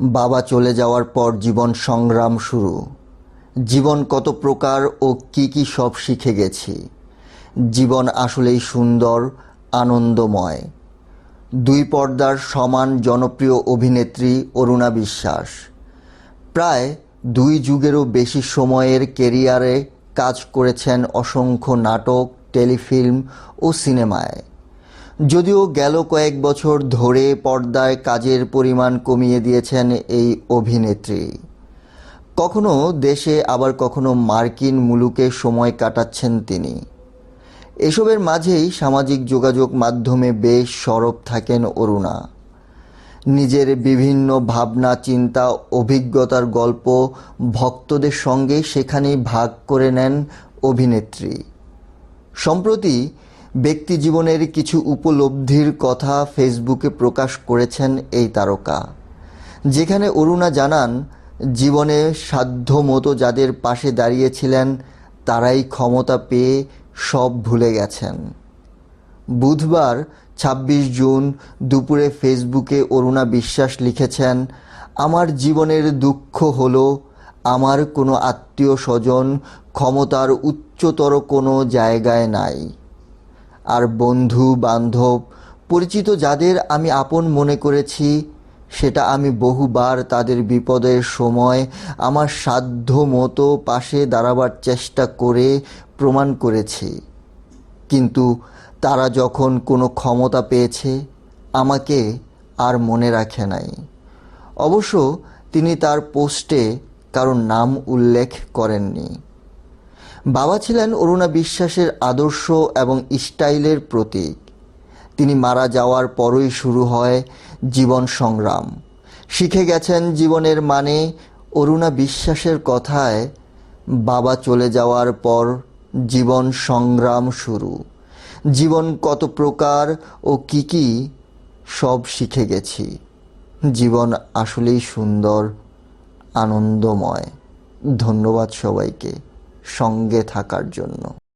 বাবা চলে যাওয়ার পর জীবন সংগ্রাম শুরু। জীবন কত প্রকার ও কি কি সব শিখে গেছি। জীবন আসলেই সুন্দর, আনন্দময়। দুই পর্দার সমান জনপ্রিয় অভিনেত্রী অরুণা বিশ্বাস। প্রায় দুই যুগেরও বেশি সময়ের কেরিয়ারে কাজ করেছেন অসংখ্য নাটক, টেলিফিল্ম ও সিনেমায়। যদিও গেল কয়েক বছর ধরে পর্দায় কাজের পরিমাণ কমিয়ে দিয়েছেন এই অভিনেত্রী। কখনো দেশে আবার কখনো মার্কিন মুলুকে সময় কাটাচ্ছেন তিনি। এসবের মাঝেই সামাজিক যোগাযোগ মাধ্যমে বেশ সরব থাকেন অরুণা। নিজের বিভিন্ন ভাবনা, চিন্তা, অভিজ্ঞতার গল্প ভক্তদের সঙ্গে সেখানেই ভাগ করে নেন অভিনেত্রী। সম্প্রতি ব্যক্তি জীবনের কিছু উপলব্ধির কথা ফেসবুকে প্রকাশ করেছেন এই তারকা। যেখানে অরুণা জানান, জীবনে সাধ্য মতো যাদের পাশে দাঁড়িয়েছিলেন, তারাই ক্ষমতা পেয়ে সব ভুলে গেছেন। বুধবার ২৬ জুন দুপুরে ফেসবুকে অরুণা বিশ্বাস লিখেছেন, আমার জীবনের দুঃখ হলো আমার কোনো আত্মীয় স্বজন ক্ষমতার উচ্চতর কোনো জায়গায় নাই। আর বন্ধু, বান্ধব, পরিচিত যাদের আমি আপন মনে করেছি, সেটা আমি বহুবার তাদের বিপদের সময় আমার সাধ্য মতো পাশে দাঁড়াবার চেষ্টা করে প্রমাণ করেছি। কিন্তু তারা যখন কোনো ক্ষমতা পেয়েছে, আমাকে আর মনে রাখে নাই। অবশ্য তিনি তার পোস্টে কারোর নাম উল্লেখ করেননি। বাবা ছিলেন অরুণা বিশ্বাসের আদর্শ এবং স্টাইলের প্রতীক। তিনি মারা যাওয়ার পরই শুরু হয় জীবন সংগ্রাম। শিখে গেছেন জীবনের মানে অরুণা বিশ্বাসের কথায়, বাবা চলে যাওয়ার পর জীবন সংগ্রাম শুরু। জীবন কত প্রকার ও কি কি, সব শিখে গেছি। জীবন আসলেই সুন্দর, আনন্দময়। ধন্যবাদ সবাইকে। সঙ্গে থাকার জন্য।